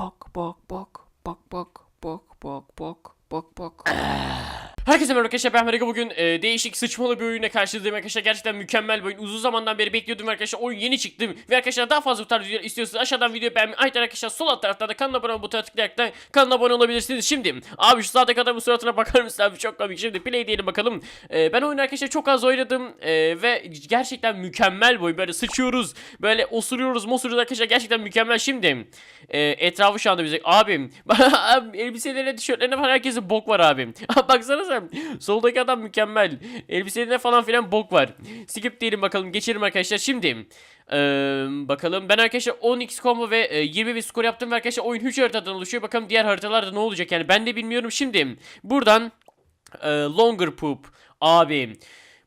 Пок-пок-пок, пок-пок, пок-пок-пок, пок-пок. Herkese merhaba arkadaşlar ben Merhaba bugün e, değişik sıçmalı bir oyunla karşınızdayım arkadaşlar. Gerçekten mükemmel bir oyun. Uzun zamandan beri bekliyordum arkadaşlar. Oyun yeni çıktı. Ve arkadaşlar daha fazla bu tarz videolar istiyorsanız aşağıdan video beğenmeyi ait arkadaşlar. Sol alt tarafta da kanala abone butona tıklayarak da kanala abone olabilirsiniz. Şimdi abi şu sağdaki adamın suratına bakar mısın abi? Çok komik. Şimdi play diyelim bakalım. E, ben oyunu arkadaşlar çok az oynadım. E, ve gerçekten mükemmel bir oyun. Böyle sıçıyoruz böyle osuruyoruz mosuruyoruz arkadaşlar. Gerçekten mükemmel. Şimdi e, etrafı şu anda bize abim elbiselerine tişörtlerine falan herkesin bok var abim baksana soldaki adam mükemmel elbiselerine falan filan bok var skip diyelim bakalım geçelim arkadaşlar şimdi e, bakalım ben arkadaşlar 10x combo ve e, 20 bir skor yaptım ve arkadaşlar oyun 3 haritadan oluşuyor bakalım diğer haritalarda ne olacak yani ben de bilmiyorum şimdi buradan e, longer poop abi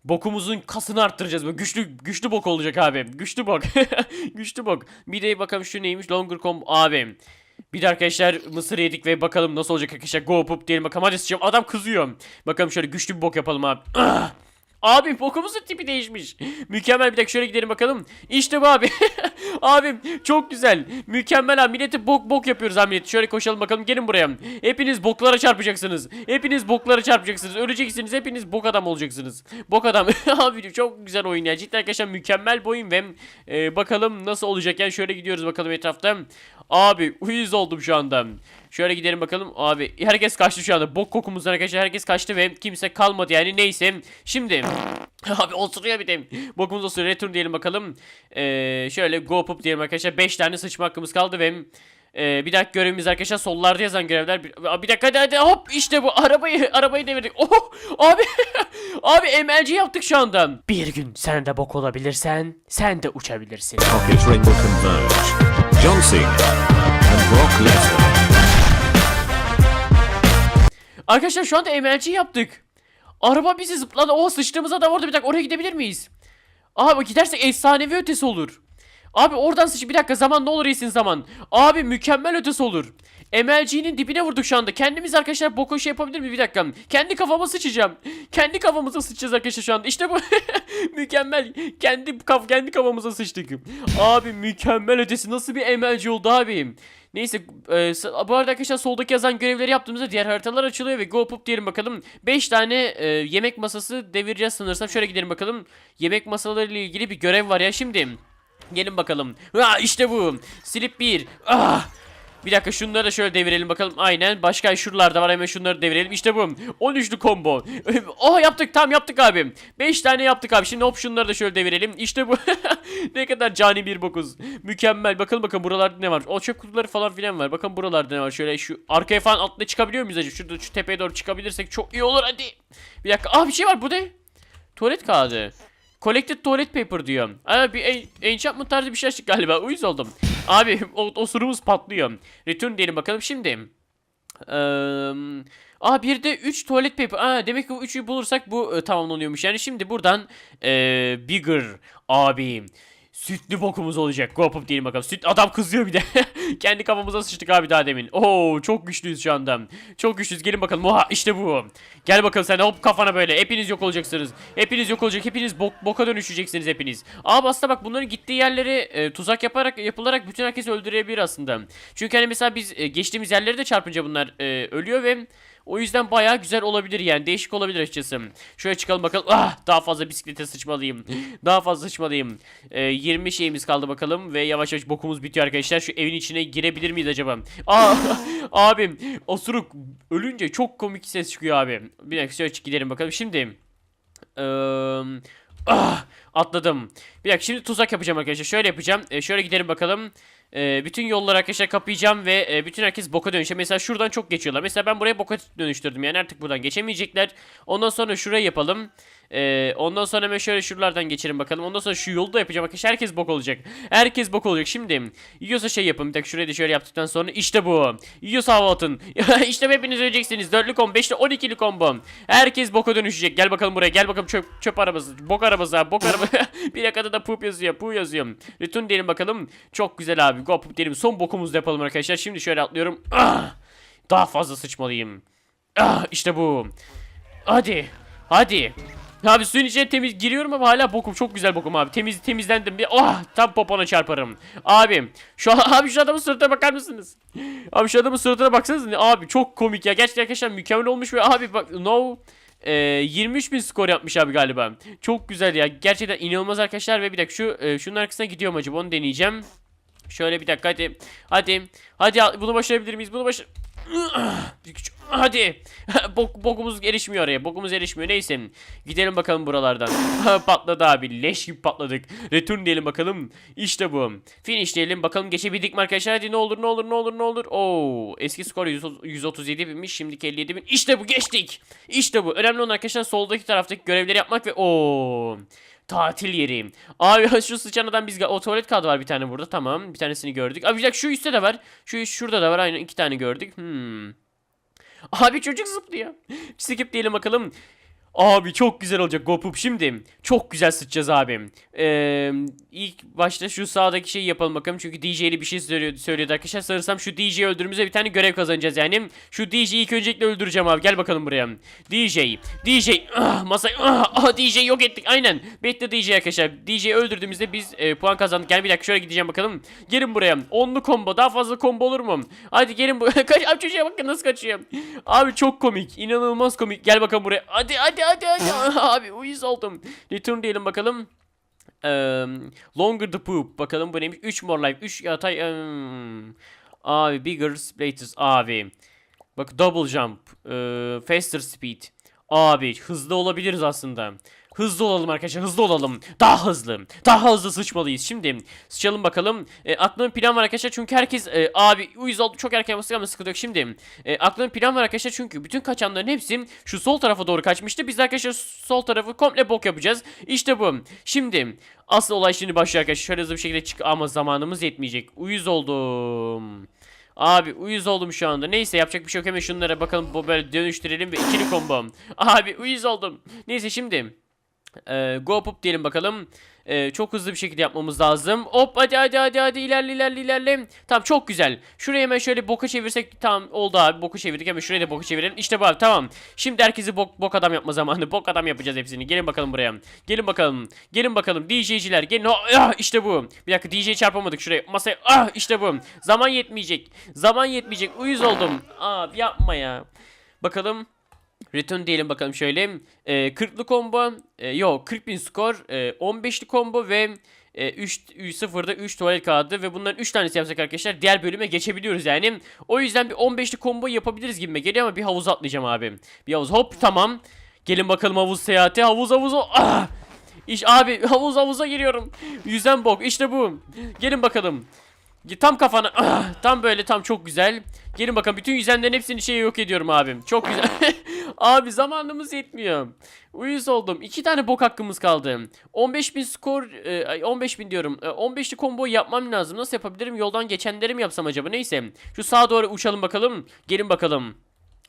Bokumuzun kasını arttıracağız. Böyle güçlü güçlü bok olacak abi. Güçlü bok. güçlü bok. Bir de bakalım şu neymiş? Longer combo abi. Bir de arkadaşlar mısır yedik ve bakalım nasıl olacak arkadaşlar. Go poop diyelim bakalım. Hadi sıçacağım. Adam kızıyor. Bakalım şöyle güçlü bir bok yapalım abi. Ah! Abi bokumuzun tipi değişmiş. Mükemmel bir dakika şöyle gidelim bakalım. İşte bu abi. Abim çok güzel. Mükemmel abi. Milleti bok bok yapıyoruz abi millet. Şöyle koşalım bakalım. Gelin buraya. Hepiniz boklara çarpacaksınız. Hepiniz boklara çarpacaksınız. Öleceksiniz. Hepiniz bok adam olacaksınız. Bok adam. abi çok güzel oyun ya. Cidden arkadaşlar mükemmel bir oyun ve e, bakalım nasıl olacak. Yani şöyle gidiyoruz bakalım etrafta. Abi uyuz oldum şu anda. Şöyle gidelim bakalım. Abi herkes kaçtı şu anda. Bok kokumuzdan arkadaşlar herkes kaçtı ve kimse kalmadı yani neyse. Şimdi abi oturuyor bir de. Bokumuz oturuyor. Return diyelim bakalım. Ee, şöyle go up diyelim arkadaşlar. 5 tane sıçma hakkımız kaldı ve ee, bir dakika görevimiz arkadaşlar sollarda yazan görevler. Bir, bir dakika hadi hadi hop işte bu arabayı arabayı devirdik. Oh abi abi MLG yaptık şu anda. Bir gün sen de bok olabilirsen sen de uçabilirsin. Rocket's ring will converge. John Cena and Brock Lesnar. Arkadaşlar şu anda MLG yaptık. Araba bizi zıpladı. O sıçtığımız adam orada bir dakika oraya gidebilir miyiz? Abi gidersek efsanevi ötesi olur. Abi oradan sıç bir dakika zaman ne olur iyisin zaman. Abi mükemmel ötesi olur. MLG'nin dibine vurduk şu anda. Kendimiz arkadaşlar boko şey yapabilir mi bir dakika. Kendi kafama sıçacağım. Kendi kafamıza sıçacağız arkadaşlar şu anda. İşte bu mükemmel. Kendi kaf kendi kafamıza sıçtık. Abi mükemmel ötesi nasıl bir MLG oldu abi. Neyse e, bu arada arkadaşlar soldaki yazan görevleri yaptığımızda diğer haritalar açılıyor ve go up diyelim bakalım. 5 tane e, yemek masası devireceğiz sanırsam. Şöyle gidelim bakalım. Yemek masaları ile ilgili bir görev var ya şimdi. Gelin bakalım. Ha işte bu. Slip 1. Ah. Bir dakika şunları da şöyle devirelim bakalım. Aynen. Başka şuralarda var hemen şunları devirelim. İşte bu. 13'lü combo. Oh yaptık tam yaptık abi. 5 tane yaptık abi. Şimdi hop şunları da şöyle devirelim. İşte bu. ne kadar cani bir bokuz. Mükemmel. Bakalım bakın buralarda ne var. O çöp kutuları falan filan var. Bakın buralarda ne var. Şöyle şu arkaya falan atla çıkabiliyor muyuz acaba? Şurada şu tepeye doğru çıkabilirsek çok iyi olur hadi. Bir dakika. Aa bir şey var bu ne? Tuvalet kağıdı. Collected toilet paper diyor. Aa, bir en- enchantment tarzı bir şey açtık galiba. Uyuz oldum. Abi o, osurumuz patlıyor. Return diyelim bakalım şimdi. Eee Aa bir de 3 tuvalet paper. Aa demek ki bu 3'ü bulursak bu e, tamamlanıyormuş. Yani şimdi buradan e, bigger abi sütlü bokumuz olacak. Go diyelim bakalım. Süt adam kızıyor bir de. Kendi kafamıza sıçtık abi daha demin. Oo çok güçlüyüz şu anda. Çok güçlüyüz. Gelin bakalım. Oha işte bu. Gel bakalım sen hop kafana böyle. Hepiniz yok olacaksınız. Hepiniz yok olacak. Hepiniz bok, boka dönüşeceksiniz hepiniz. Abi aslında bak bunların gittiği yerleri e, tuzak yaparak yapılarak bütün herkesi öldürebilir aslında. Çünkü hani mesela biz e, geçtiğimiz yerleri de çarpınca bunlar e, ölüyor ve o yüzden bayağı güzel olabilir yani. Değişik olabilir açıkçası. Şöyle çıkalım bakalım. Ah daha fazla bisiklete sıçmalıyım. daha fazla sıçmalıyım. Ee, 20 şeyimiz kaldı bakalım ve yavaş yavaş bokumuz bitiyor arkadaşlar. Şu evin içine girebilir miyiz acaba? Aa abim osuruk ölünce çok komik ses çıkıyor abi. Bir dakika şöyle gidelim bakalım. Şimdi Eee ah, atladım. Bir dakika şimdi tuzak yapacağım arkadaşlar. Şöyle yapacağım. Ee, şöyle gidelim bakalım. Ee, bütün yolları arkadaşlar kapayacağım ve e, bütün herkes boka dönüşecek. Mesela şuradan çok geçiyorlar. Mesela ben buraya boka dönüştürdüm. Yani artık buradan geçemeyecekler. Ondan sonra şurayı yapalım. Ee, ondan sonra hemen şöyle şuralardan geçelim bakalım. Ondan sonra şu yolu da yapacağım arkadaşlar. Herkes bok olacak. Herkes bok olacak. Şimdi yiyorsa şey yapın. Bir dakika şurayı da şöyle yaptıktan sonra işte bu. Yiyorsa hava atın. işte hepiniz öleceksiniz. Dörtlü combo, beşli, on ikili combo. Herkes boka dönüşecek. Gel bakalım buraya. Gel bakalım çöp çöp arabası. Bok arabası. Bok araba. bir dakikada da poop yazıyor. Poo yazıyor. Return diyelim bakalım. Çok güzel abi. Go poop diyelim. Son bokumuzu yapalım arkadaşlar. Şimdi şöyle atlıyorum. Ah! Daha fazla sıçmalıyım. Ah, işte bu. Hadi. Hadi. Abi suyun içine temiz giriyorum ama hala bokum çok güzel bokum abi. Temiz temizlendim bir. Oh tam popona çarparım. Abi şu abi şu adamın suratına bakar mısınız? Abi şu adamın suratına baksanız abi çok komik ya. Gerçekten arkadaşlar mükemmel olmuş ve abi bak no e, 23 bin skor yapmış abi galiba. Çok güzel ya. Gerçekten inanılmaz arkadaşlar ve bir dakika şu e, şunun arkasına gidiyorum acaba onu deneyeceğim. Şöyle bir dakika hadi. Hadi. Hadi bunu başarabilir miyiz? Bunu başar... Hadi. Bok, bokumuz erişmiyor oraya. Bokumuz erişmiyor. Neyse. Gidelim bakalım buralardan. Patladı abi. Leş gibi patladık. Return diyelim bakalım. İşte bu. Finish diyelim. Bakalım geçebildik mi arkadaşlar? Hadi ne olur ne olur ne olur ne olur. Oo, eski skor 100 137 binmiş. Şimdiki 57 bin. İşte bu geçtik. İşte bu. Önemli olan arkadaşlar soldaki taraftaki görevleri yapmak ve o Tatil yeri. Abi şu sıçan adam biz o tuvalet kağıdı var bir tane burada. Tamam. Bir tanesini gördük. Abi bir dakika şu üstte de var. Şu şurada da var. Aynen iki tane gördük. Hmm. Abi çocuk zıplıyor. Skip diyelim bakalım. Abi çok güzel olacak GoPup şimdi. Çok güzel sıçacağız abi. Ee, ilk başta şu sağdaki şeyi yapalım bakalım. Çünkü DJ'li bir şey söylüyordu, söylüyordu arkadaşlar. Sanırsam şu DJ'yi öldürdüğümüzde bir tane görev kazanacağız yani. Şu DJ'yi ilk öncelikle öldüreceğim abi. Gel bakalım buraya. DJ. DJ. Ah, masayı. Ah, ah, DJ yok ettik. Aynen. Bekle DJ arkadaşlar. DJ'yi öldürdüğümüzde biz e, puan kazandık. Gel bir dakika şöyle gideceğim bakalım. Gelin buraya. Onlu combo. Daha fazla combo olur mu? Hadi gelin bu. Kaç. Abi çocuğa bakın nasıl kaçıyor. Abi çok komik. İnanılmaz komik. Gel bakalım buraya. Hadi hadi Abi uyuz oldum. Return diyelim bakalım. Eee, longer the poop. Bakalım bu neymiş? 3 more life. 3 yatay. eee, abi bigger splatters. Abi. Bak double jump. eee, faster speed. Abi hızlı olabiliriz aslında. Hızlı olalım arkadaşlar hızlı olalım. Daha hızlı. Daha hızlı sıçmalıyız. Şimdi sıçalım bakalım. E, aklımda bir plan var arkadaşlar çünkü herkes e, abi uyuz oldu çok erken bastık ama sıkıntı yok. Şimdi e, aklımda bir plan var arkadaşlar çünkü bütün kaçanların hepsi şu sol tarafa doğru kaçmıştı. Biz arkadaşlar sol tarafı komple bok yapacağız. İşte bu. Şimdi asıl olay şimdi başlıyor arkadaşlar. Şöyle hızlı bir şekilde çık ama zamanımız yetmeyecek. Uyuz oldum. Abi uyuz oldum şu anda. Neyse yapacak bir şey yok. Hemen şunlara bakalım bu böyle dönüştürelim ve ikili combo. Abi uyuz oldum. Neyse şimdi. Ee, go up diyelim bakalım. Ee, çok hızlı bir şekilde yapmamız lazım. Hop hadi hadi hadi hadi ilerle ilerle ilerle. Tamam çok güzel. Şurayı hemen şöyle boka çevirsek tamam oldu abi. Boku çevirdik hemen şuraya da boku çevirelim. İşte bu abi tamam. Şimdi herkesi bok, bok adam yapma zamanı. Bok adam yapacağız hepsini. Gelin bakalım buraya. Gelin bakalım. Gelin bakalım. DJ'ciler gelin. Ah, işte bu. Bir dakika DJ çarpamadık şuraya. Masaya. Ah işte bu. Zaman yetmeyecek. Zaman yetmeyecek. Uyuz oldum. Abi yapma ya. Bakalım. Return diyelim bakalım şöyle. E, 40'lı combo. E, yok 40 bin skor. E, 15'li combo ve e, 3 0'da 3 tuvalet kağıdı ve bunların 3 tanesi yapsak arkadaşlar diğer bölüme geçebiliyoruz yani. O yüzden bir 15'li combo yapabiliriz gibi geliyor ama bir havuz atlayacağım abi. Bir havuz hop tamam. Gelin bakalım havuz seyahati. Havuz havuz. Ah! İş abi havuz havuza giriyorum. Yüzen bok işte bu. Gelin bakalım. Tam kafana. Ah, tam böyle tam çok güzel. Gelin bakalım bütün yüzenlerin hepsini şey yok ediyorum abim. Çok güzel. Abi zamanımız yetmiyor. Uyuz oldum. İki tane bok hakkımız kaldı. 15 bin skor. E, ay, 15 bin diyorum. E, 15'li combo yapmam lazım. Nasıl yapabilirim? Yoldan geçenleri mi yapsam acaba? Neyse. Şu sağa doğru uçalım bakalım. Gelin bakalım.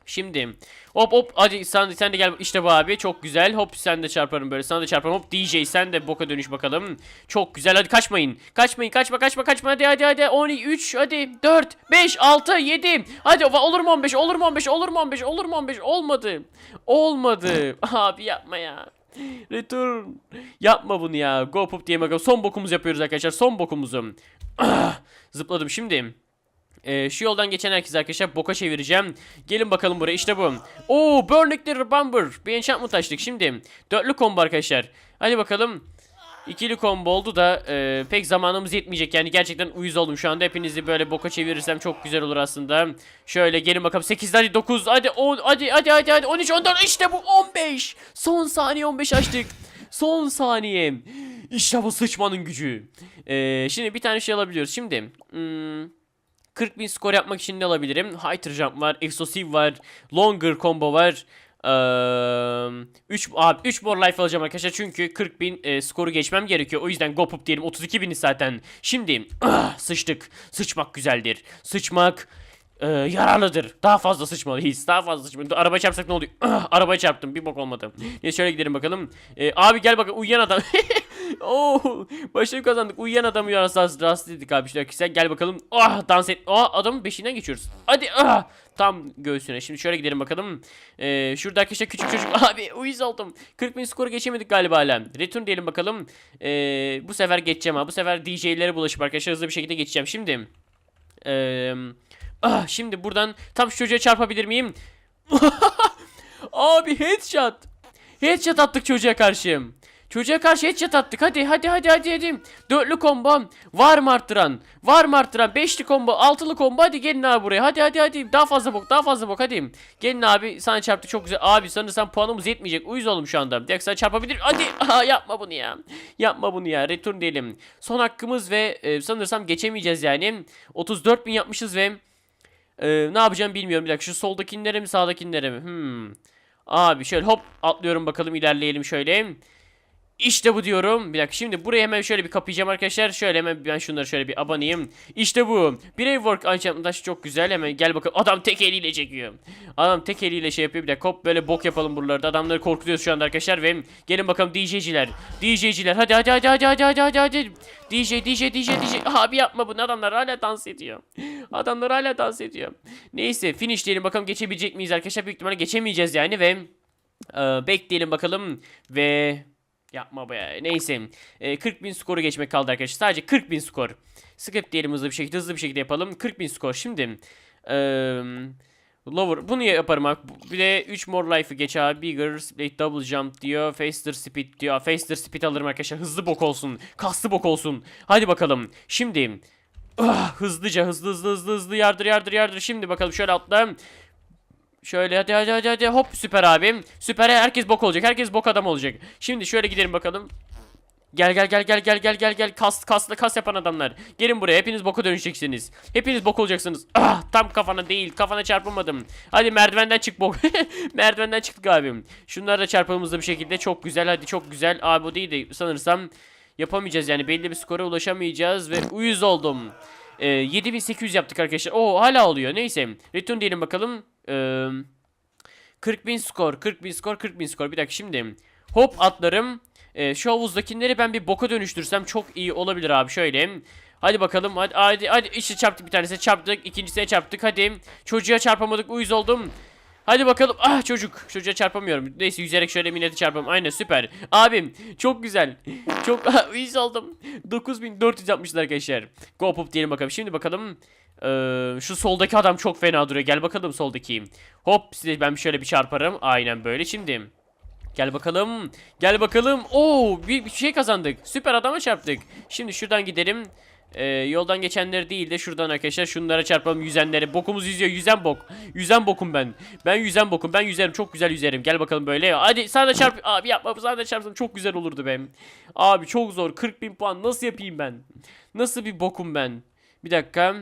Şimdi hop hop hadi sen, sen de gel işte bu abi çok güzel. Hop sen de çarparım böyle sana da çarparım. Hop DJ sen de boka dönüş bakalım. Çok güzel hadi kaçmayın. Kaçmayın kaçma kaçma kaçma. Hadi hadi hadi 13 hadi 4 5 6 7 hadi olur mu 15 olur mu 15 olur mu 15 olur mu 15 olmadı olmadı. Abi yapma ya. Return yapma bunu ya. Go pop diye bakalım. Son bokumuzu yapıyoruz arkadaşlar son bokumuzu. Ah, zıpladım. Şimdi ee, şu yoldan geçen herkes arkadaşlar boka çevireceğim. Gelin bakalım buraya işte bu. Oo Burnley Bomber. Bir enchantment açtık şimdi. Dörtlü combo arkadaşlar. Hadi bakalım. İkili combo oldu da e, pek zamanımız yetmeyecek yani gerçekten uyuz oldum şu anda hepinizi böyle boka çevirirsem çok güzel olur aslında. Şöyle gelin bakalım 8 hadi 9 hadi 10 hadi hadi hadi hadi 13 14 işte bu 15. Son saniye 15 açtık. Son saniye. İşte bu sıçmanın gücü. E, şimdi bir tane şey alabiliyoruz şimdi. Hmm, 40 bin skor yapmak için ne alabilirim? High jump var, explosive var, longer combo var. 3 abi 3 more life alacağım arkadaşlar çünkü 40 bin e, skoru geçmem gerekiyor. O yüzden go up diyelim 32 bini zaten. Şimdi ah, sıçtık. Sıçmak güzeldir. Sıçmak e, yararlıdır. Daha fazla sıçmalıyız. Daha fazla sıçmalıyız. Araba çarpsak ne oluyor? Ah, arabaya çarptım. Bir bok olmadı. Neyse şöyle gidelim bakalım. E, abi gel bakalım uyuyan adam. Oo, başarı kazandık. Uyuyan adamı rahatsız, rahatsız ettik abi. Şöyle sen gel bakalım. Ah dans et. Ah adamın beşiğinden geçiyoruz. Hadi ah. Tam göğsüne. Şimdi şöyle gidelim bakalım. Ee, şurada arkadaşlar küçük çocuk. Abi uyuz oldum. 40 bin skoru geçemedik galiba hala. Return diyelim bakalım. Ee, bu sefer geçeceğim ha. Bu sefer DJ'lere bulaşıp arkadaşlar hızlı bir şekilde geçeceğim. Şimdi. Ee, ah, şimdi buradan tam şu çocuğa çarpabilir miyim? Abi headshot. Headshot attık çocuğa karşı. Çocuğa karşı headshot attık. Hadi hadi hadi hadi hadi. Dörtlü combo. Var mı arttıran? Var mı arttıran? Beşli combo. Altılı combo. Hadi gelin abi buraya. Hadi hadi hadi. Daha fazla bok. Daha fazla bok. Hadi. Gelin abi. Sana çarptı çok güzel. Abi sanırsam puanımız yetmeyecek. Uyuz oldum şu anda. Direkt sana çarpabilir. Hadi. Aha, yapma bunu ya. Yapma bunu ya. Return diyelim. Son hakkımız ve e, sanırsam geçemeyeceğiz yani. 34 bin yapmışız ve e, ne yapacağım bilmiyorum. Bir dakika şu soldakilere mi sağdakilere mi? Hmm. Abi şöyle hop atlıyorum bakalım ilerleyelim şöyle. İşte bu diyorum. Bir dakika şimdi buraya hemen şöyle bir kapayacağım arkadaşlar. Şöyle hemen ben şunları şöyle bir abanayım. İşte bu. Brave work ancak çok güzel. Hemen gel bakalım. Adam tek eliyle çekiyor. Adam tek eliyle şey yapıyor. Bir dakika hop böyle bok yapalım buralarda. Adamları korkutuyoruz şu anda arkadaşlar. Ve gelin bakalım DJ'ciler. DJ'ciler. Hadi hadi hadi hadi hadi hadi hadi hadi. DJ DJ DJ DJ. Abi yapma bunu. Adamlar hala dans ediyor. Adamlar hala dans ediyor. Neyse finish diyelim bakalım geçebilecek miyiz arkadaşlar. Büyük ihtimalle geçemeyeceğiz yani ve e, bekleyelim bakalım ve Yapma be. Neyse. Ee, 40 bin skoru geçmek kaldı arkadaşlar. Sadece 40 bin skor. Script diyelim hızlı bir şekilde. Hızlı bir şekilde yapalım. 40 bin skor. Şimdi. Ee, lower. Bunu yaparım abi. Bir de 3 more life'ı geç abi. Bigger, split, double jump diyor. Faster speed diyor. Faster speed alırım arkadaşlar. Hızlı bok olsun. Kaslı bok olsun. Hadi bakalım. Şimdi. Ah, hızlıca hızlı hızlı hızlı hızlı yardır yardır yardır. Şimdi bakalım şöyle atla. Şöyle hadi hadi hadi hadi hop süper abim. Süper herkes bok olacak. Herkes bok adam olacak. Şimdi şöyle gidelim bakalım. Gel gel gel gel gel gel gel gel kas kaslı kas yapan adamlar. Gelin buraya hepiniz boka dönüşeceksiniz. Hepiniz bok olacaksınız. Ah tam kafana değil kafana çarpamadım. Hadi merdivenden çık bok. merdivenden çıktık abim. Şunları da çarpalım hızlı bir şekilde. Çok güzel hadi çok güzel. Abi bu değil de sanırsam yapamayacağız yani belli bir skora ulaşamayacağız ve uyuz oldum. Ee, 7800 yaptık arkadaşlar. Oo hala oluyor. Neyse. Return diyelim bakalım. Ee, 40 bin skor, 40 bin skor, 40 bin skor. Bir dakika şimdi. Hop atlarım. Ee, şu havuzdakileri ben bir boka dönüştürsem çok iyi olabilir abi. Şöyle. Hadi bakalım. Hadi hadi hadi işte çarptık bir tanesine çarptık. ikincisine çarptık. Hadi. Çocuğa çarpamadık. Uyuz oldum. Hadi bakalım. Ah çocuk. Çocuğa çarpamıyorum. Neyse yüzerek şöyle milleti çarpalım. Aynen süper. Abim çok güzel. Çok ah, uyuz oldum. 9400 yapmışlar arkadaşlar. Go pop diyelim bakalım. Şimdi bakalım. Ee, şu soldaki adam çok fena duruyor. Gel bakalım soldaki. Hop size ben şöyle bir çarparım. Aynen böyle. Şimdi. Gel bakalım. Gel bakalım. Oo bir, bir şey kazandık. Süper adama çarptık. Şimdi şuradan gidelim. Ee, yoldan geçenleri değil de şuradan arkadaşlar şunlara çarpalım yüzenleri. Bokumuz yüzüyor. Yüzen bok. Yüzen bokum ben. Ben yüzen bokum. Ben yüzerim. Çok güzel yüzerim. Gel bakalım böyle. Hadi sana da çarp. Abi yapma. Sana da çarpsam çok güzel olurdu benim. Abi çok zor. 40 bin puan. Nasıl yapayım ben? Nasıl bir bokum ben? Bir dakika.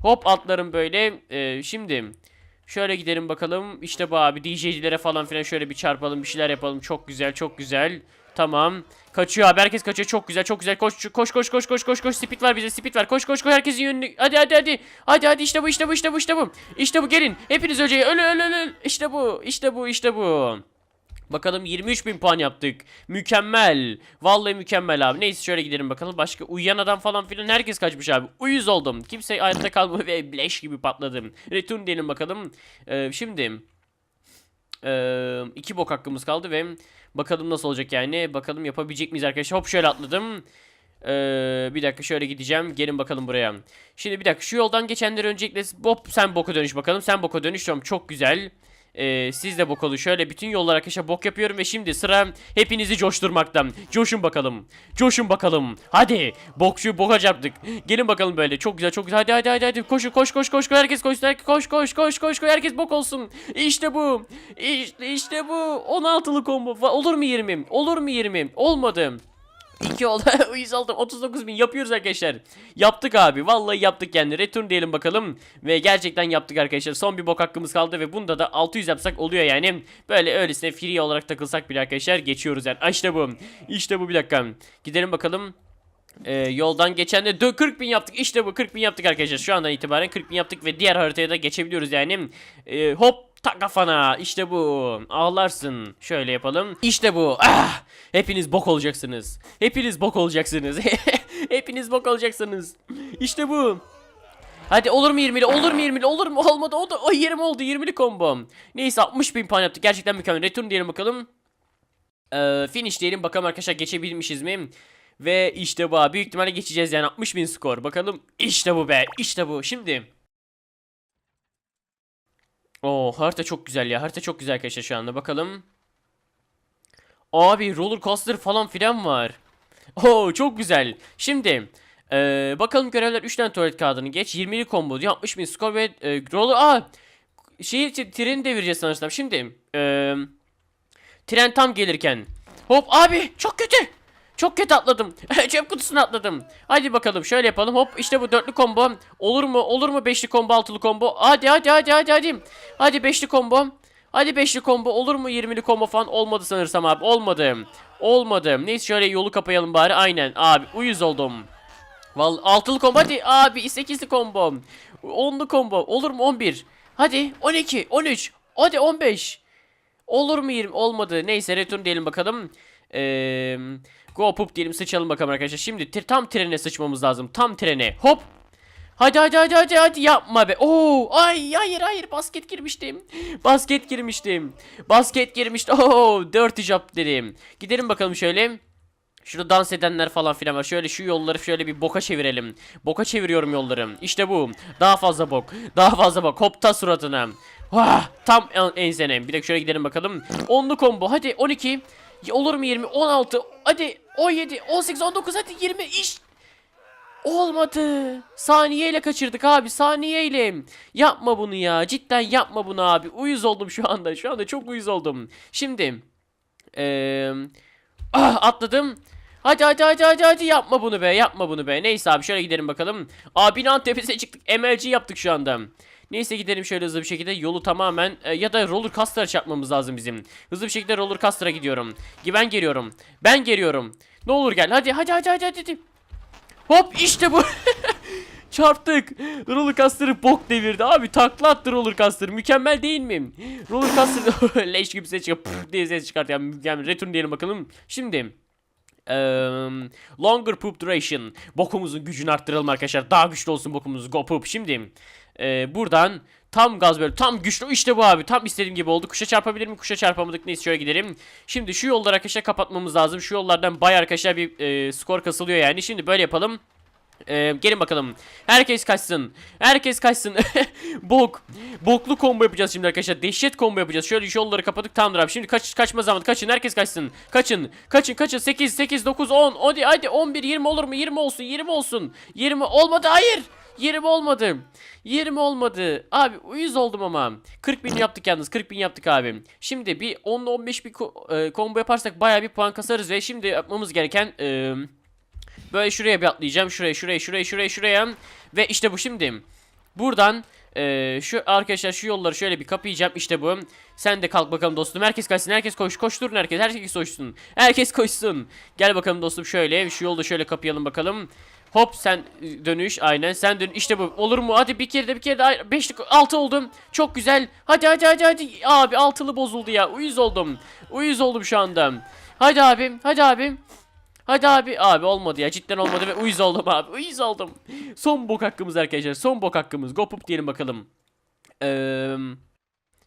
Hop atlarım böyle. Ee, şimdi şöyle gidelim bakalım. İşte bu abi DJ'cilere falan filan şöyle bir çarpalım bir şeyler yapalım. Çok güzel çok güzel. Tamam. Kaçıyor abi herkes kaçıyor çok güzel çok güzel koş koş koş koş koş koş koş speed var bize speed var koş koş koş herkesin yönünü hadi hadi hadi hadi hadi işte bu işte bu işte bu işte bu işte bu gelin hepiniz öleceğiz öl öl öl işte bu işte bu işte bu Bakalım 23 bin puan yaptık. Mükemmel. Vallahi mükemmel abi. Neyse şöyle gidelim bakalım. Başka uyuyan adam falan filan herkes kaçmış abi. Uyuz oldum. Kimse hayatta kalmadı ve leş gibi patladım. Return diyelim bakalım. Ee, şimdi ee, iki bok hakkımız kaldı ve bakalım nasıl olacak yani. Bakalım yapabilecek miyiz arkadaşlar. Hop şöyle atladım. Ee, bir dakika şöyle gideceğim. Gelin bakalım buraya. Şimdi bir dakika şu yoldan geçenleri öncelikle hop sen boka dönüş bakalım. Sen boka dönüş. Tamam çok güzel. Ee, siz de bok olun. Şöyle bütün yollar arkadaşlar bok yapıyorum ve şimdi sıra hepinizi coşturmakta. Coşun bakalım. Coşun bakalım. Hadi. Bokçu boka çarptık. Gelin bakalım böyle. Çok güzel çok güzel. Hadi hadi hadi hadi. Koşun koş koş koş. Herkes koşsun. Herkes koş koş koş koş. Herkes bok olsun. İşte bu. İşte, işte bu. 16'lı combo. Olur mu 20? Olur mu 20? Olmadı. 2 oldu. Uyuz oldum. 39 bin yapıyoruz arkadaşlar. Yaptık abi. Vallahi yaptık yani. Return diyelim bakalım. Ve gerçekten yaptık arkadaşlar. Son bir bok hakkımız kaldı ve bunda da 600 yapsak oluyor yani. Böyle öylesine free olarak takılsak bile arkadaşlar geçiyoruz yani. Ah, İşte bu. İşte bu bir dakika. Gidelim bakalım. Ee, yoldan geçen de dö- 40 bin yaptık. İşte bu 40 bin yaptık arkadaşlar. Şu andan itibaren 40 bin yaptık ve diğer haritaya da geçebiliyoruz yani. Ee, hop tak kafana. İşte bu. Ağlarsın. Şöyle yapalım. İşte bu. Ah! Hepiniz bok olacaksınız. Hepiniz bok olacaksınız. Hepiniz bok olacaksınız. İşte bu. Hadi olur mu 20'li olur mu 20'li olur mu olmadı o da o 20 oldu 20'li combo. Neyse 60 bin puan yaptık gerçekten mükemmel. Return diyelim bakalım. Ee, finish diyelim bakalım arkadaşlar geçebilmişiz mi? Ve işte bu büyük ihtimalle geçeceğiz yani 60 bin skor. Bakalım işte bu be işte bu. Şimdi. Oo harita çok güzel ya harita çok güzel arkadaşlar şu anda bakalım. Abi roller coaster falan filan var. Oo çok güzel. Şimdi ee, bakalım görevler 3 tane tuvalet kağıdını geç. 20'li combo diyor. 60 bin skor ve e, roller... Aa! Şeyi treni devireceğiz sanırsam. Şimdi ee, tren tam gelirken. Hop abi çok kötü. Çok kötü atladım. Cep kutusuna atladım. Hadi bakalım şöyle yapalım. Hop işte bu dörtlü combo. Olur mu? Olur mu beşli combo, altılı combo? Hadi hadi hadi hadi hadi. Hadi beşli combo. Hadi beşli combo olur mu 20'li combo falan olmadı sanırsam abi. Olmadı. Olmadı. Neyse şöyle yolu kapayalım bari. Aynen abi uyuz oldum. Vallahi altılı combo hadi abi sekizli combo. Onlu combo olur mu 11. Hadi 12 13 hadi 15. Olur mu 20 olmadı. Neyse return diyelim bakalım. Eee go poop diyelim sıçalım bakalım arkadaşlar. Şimdi tam trene sıçmamız lazım. Tam trene. Hop. Hadi hadi hadi hadi hadi yapma be. Oo ay hayır hayır basket girmiştim. Basket girmiştim. Basket girmiştim. Oo dirty job dedim. Gidelim bakalım şöyle. Şurada dans edenler falan filan var. Şöyle şu yolları şöyle bir boka çevirelim. Boka çeviriyorum yolları. İşte bu. Daha fazla bok. Daha fazla bok. Hopta suratına. Vah, tam en- ensene. Bir dakika şöyle gidelim bakalım. Onlu combo. Hadi 12. Olur mu 20? 16. Hadi 17. 18. 19. Hadi 20. İş. Olmadı. Saniyeyle kaçırdık abi. Saniyeyle. Yapma bunu ya. Cidden yapma bunu abi. Uyuz oldum şu anda. Şu anda çok uyuz oldum. Şimdi. Eee... Ah atladım. Hadi hadi hadi hadi hadi yapma bunu be yapma bunu be. Neyse abi şöyle gidelim bakalım. Aa binanın tepesine çıktık. MLG yaptık şu anda. Neyse gidelim şöyle hızlı bir şekilde yolu tamamen e, ya da roller coaster'a çarpmamız lazım bizim. Hızlı bir şekilde roller coaster'a gidiyorum. Gi- Ben geliyorum. Ben geliyorum. Ne olur gel. Hadi hadi hadi hadi hadi. Hop işte bu. Çarptık. Roller coaster'ı bok devirdi. Abi takla attı roller coaster. Mükemmel değil mi? Roller coaster leş gibi ses çıkıyor. Pıf diye ses çıkartıyor. Yani mükemmel. Return diyelim bakalım. Şimdi Eee, longer poop duration. Bokumuzun gücünü arttıralım arkadaşlar. Daha güçlü olsun bokumuz. Go poop. Şimdi eee, buradan tam gaz böyle tam güçlü işte bu abi. Tam istediğim gibi oldu. Kuşa çarpabilir mi? Kuşa çarpamadık. Neyse şöyle gidelim. Şimdi şu yolları arkadaşlar kapatmamız lazım. Şu yollardan bayağı arkadaşlar bir eee, skor kasılıyor yani. Şimdi böyle yapalım. Ee, gelin bakalım. Herkes kaçsın. Herkes kaçsın. Bok. Boklu combo yapacağız şimdi arkadaşlar. Dehşet combo yapacağız. Şöyle yolları kapadık. Tamamdır abi. Şimdi kaç kaçma zamanı. Kaçın. Herkes kaçsın. Kaçın. Kaçın. Kaçın. 8 8 9 10. Hadi hadi 11 20 olur mu? 20 olsun. 20 olsun. 20 olmadı. Hayır. 20 olmadı. 20 olmadı. Abi uyuz oldum ama. 40 bin yaptık yalnız. 40 bin yaptık abi. Şimdi bir 10 ile 15 bir ko- e, combo yaparsak bayağı bir puan kasarız ve şimdi yapmamız gereken e, Böyle şuraya bir atlayacağım. Şuraya, şuraya, şuraya, şuraya, şuraya. Ve işte bu şimdi. Buradan eee, şu arkadaşlar şu yolları şöyle bir kapayacağım. İşte bu. Sen de kalk bakalım dostum. Herkes kaçsın. Herkes koş. Koşturun herkes. Herkes koşsun. Herkes koşsun. Gel bakalım dostum şöyle. Şu yolda şöyle kapayalım bakalım. Hop sen e, dönüş aynen sen dön işte bu olur mu hadi bir kere de bir kere de 5 altı oldum çok güzel hadi hadi hadi hadi abi altılı bozuldu ya uyuz oldum uyuz oldum şu anda hadi abim hadi abim Hadi abi. Abi olmadı ya. Cidden olmadı ve uyuz oldum abi. Uyuz oldum. Son bok hakkımız arkadaşlar. Son bok hakkımız. Go poop diyelim bakalım. Eee...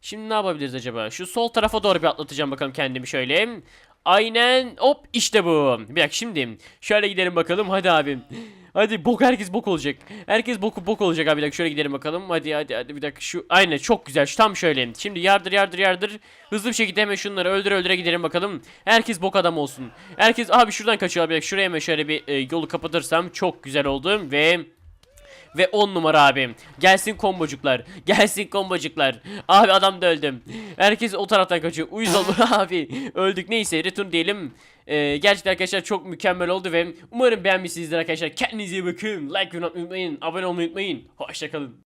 Şimdi ne yapabiliriz acaba? Şu sol tarafa doğru bir atlatacağım bakalım kendimi şöyle. Aynen. Hop işte bu. Bir dakika şimdi. Şöyle gidelim bakalım. Hadi abim. Hadi bok herkes bok olacak. Herkes boku bok olacak abi. Bir dakika şöyle gidelim bakalım. Hadi hadi hadi bir dakika şu. Aynen çok güzel. Şu tam şöyle. Şimdi yardır yardır yardır. Hızlı bir şekilde hemen şunları öldüre öldüre gidelim bakalım. Herkes bok adam olsun. Herkes abi şuradan kaçıyor abi. Şuraya hemen şöyle bir e, yolu kapatırsam çok güzel oldu ve ve 10 numara abi. Gelsin kombocuklar. Gelsin kombocuklar. Abi adam da öldüm. Herkes o taraftan kaçıyor. Uyuz oldu abi. Öldük neyse return diyelim. Ee, gerçekten arkadaşlar çok mükemmel oldu ve umarım beğenmişsinizdir arkadaşlar. Kendinize iyi bakın. Like unutmayın. Abone olmayı unutmayın. Hoşçakalın.